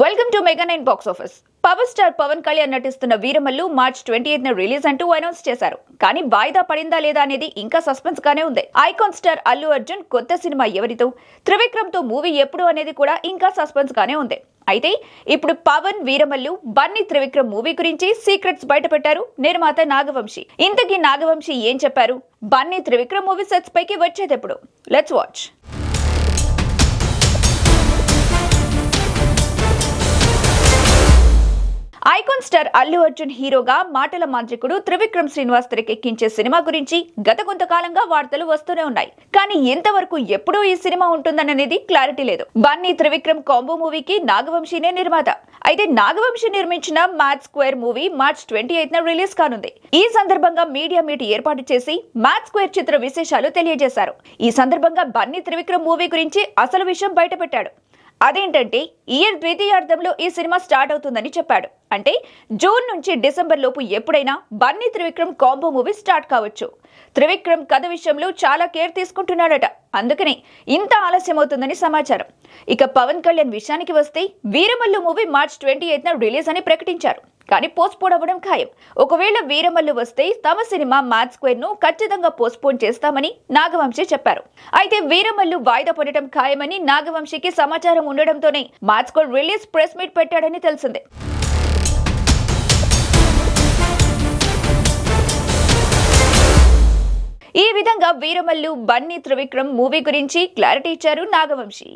Welcome to mega nine box office power star Pawan Kalyan నటిస్తున్న Veeramallu March twenty eighth release అంటూ announce చేశారు. కానీ వాయిదా పడిందా లేదా అనేది ఇంకా సస్పెన్స్ గానే ఉంది. ఐకాన్ స్టార్ అల్లు అర్జున్ కొత్త సినిమా ఎవరితో త్రివిక్రమ్తో మూవీ ఎప్పుడు అనేది కూడా ఇంకా సస్పెన్స్ గానే ఉంది. అయితే ఇప్పుడు పవన్ వీరమల్లు బన్నీ త్రివిక్రమ్ మూవీ గురించి సీక్రెట్స్ బయటపెట్టారు నిర్మాత నాగవంశి. ఇంతకీ నాగవంశి ఏం చెప్పారు? బన్నీ త్రివిక్రమ్ మూవీ సెట్స్ పైకి వచ్చేదెప్పుడు let's watch icon star Allu Arjun హీరోగా మాటల మాంత్రికుడు త్రివిక్రమ్ శ్రీనివాస్ తెరకెక్కించే సినిమా గురించి గత కొంతకాలంగా వార్తలు వస్తూనే ఉన్నాయి. కానీ ఎంతవరకు ఎప్పుడూ ఈ సినిమా ఉంటుందనేది క్లారిటీ లేదు. బన్నీ త్రివిక్రమ్ కాంబో మూవీకి నాగవంశీనే నిర్మాత. అయితే నాగవంశీ నిర్మించిన mad square movie March twenty eighth release కానుంది. ఈ సందర్భంగా మీడియా మీట్ ఏర్పాటు చేసి మ్యాథ్ స్క్వేర్ చిత్ర విశేషాలు తెలియజేశారు. ఈ సందర్భంగా బన్నీ త్రివిక్రమ్ మూవీ గురించి అసలు విషయం బయటపెట్టాడు. అదేంటంటే ఇయర్ ద్వితీయార్థంలో ఈ సినిమా స్టార్ట్ అవుతుందని చెప్పాడు. అంటే జూన్ నుంచి డిసెంబర్ లోపు ఎప్పుడైనా Bunny Trivikram combo movie start కావచ్చు. త్రివిక్రమ్ కథ విషయంలో చాలా కేర్ తీసుకుంటున్నాడట. అందుకనే ఇంత ఆలస్యం అవుతుందని సమాచారం. ఇక పవన్ కళ్యాణ్ విషయానికి వస్తే వీరమల్లు మూవీ మార్చ్ ట్వంటీ ఎయిత్న రిలీజ్ అని ప్రకటించారు. కానీ పోస్ట్పోన్ అవ్వడం ఖాయం. ఒకవేళ వీరమల్లు వస్తే తమ సినిమా మ్యాథ్ స్క్వేర్ను ఖచ్చితంగా పోస్ట్పోన్ చేస్తామని నాగవంశీ చెప్పారు. అయితే వీరమల్లు వాయిదా పడటం ఖాయమని నాగవంశీకి సమాచారం ఉండడంతోనే mad square release press meet పెట్టాడని తెలిసిందే. ఈ విధంగా వీరమల్లు బన్నీ త్రివిక్రమ్ మూవీ గురించి క్లారిటీ ఇచ్చారు నాగవంశీ.